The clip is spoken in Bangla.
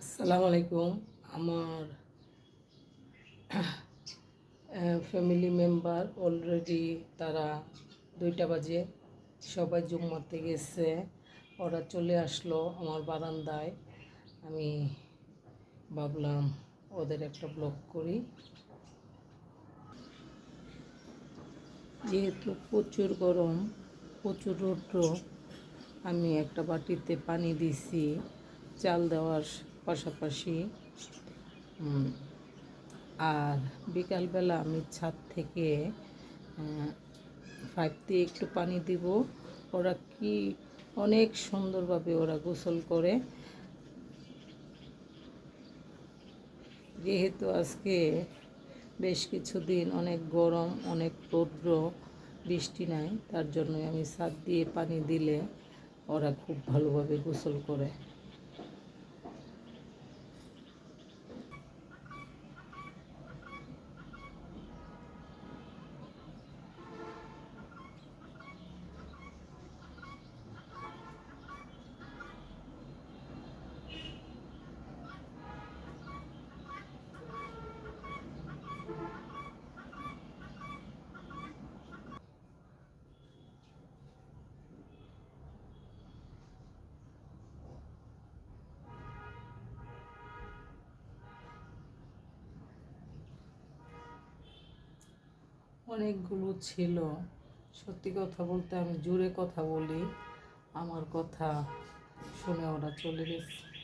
আসসালামু আলাইকুম। আমার ফ্যামিলি মেম্বার অলরেডি তারা দুইটা বাজে। সবাই জুম্মাতে গেছে ওরা চলে আসলো আমার বারান্দায়। আমি ভাবলাম ওদের একটা ব্লগ করি। যেহেতু প্রচুর গরম, প্রচুর রৌদ্র, আমি একটা বাটিতে পানি দিছি, চাল দেওয়ার পাশাপাশি আর বিকালবেলা আমি ছাদ থেকে পাইপ দিয়ে একটু পানি দিব। ওরা কি অনেক সুন্দরভাবে ওরা গোসল করে। যেহেতু আজকে বেশ কিছুদিন অনেক গরম, অনেক রৌদ্র, বৃষ্টি নাই, তার জন্যই আমি ছাদ দিয়ে পানি দিলে ওরা খুব ভালোভাবে গোসল করে। অনেকগুলো ছিল। সত্যি কথা বলতে আমি জোরে কথা বলি। আমার কথা শুনে ওরা চলে গেছে।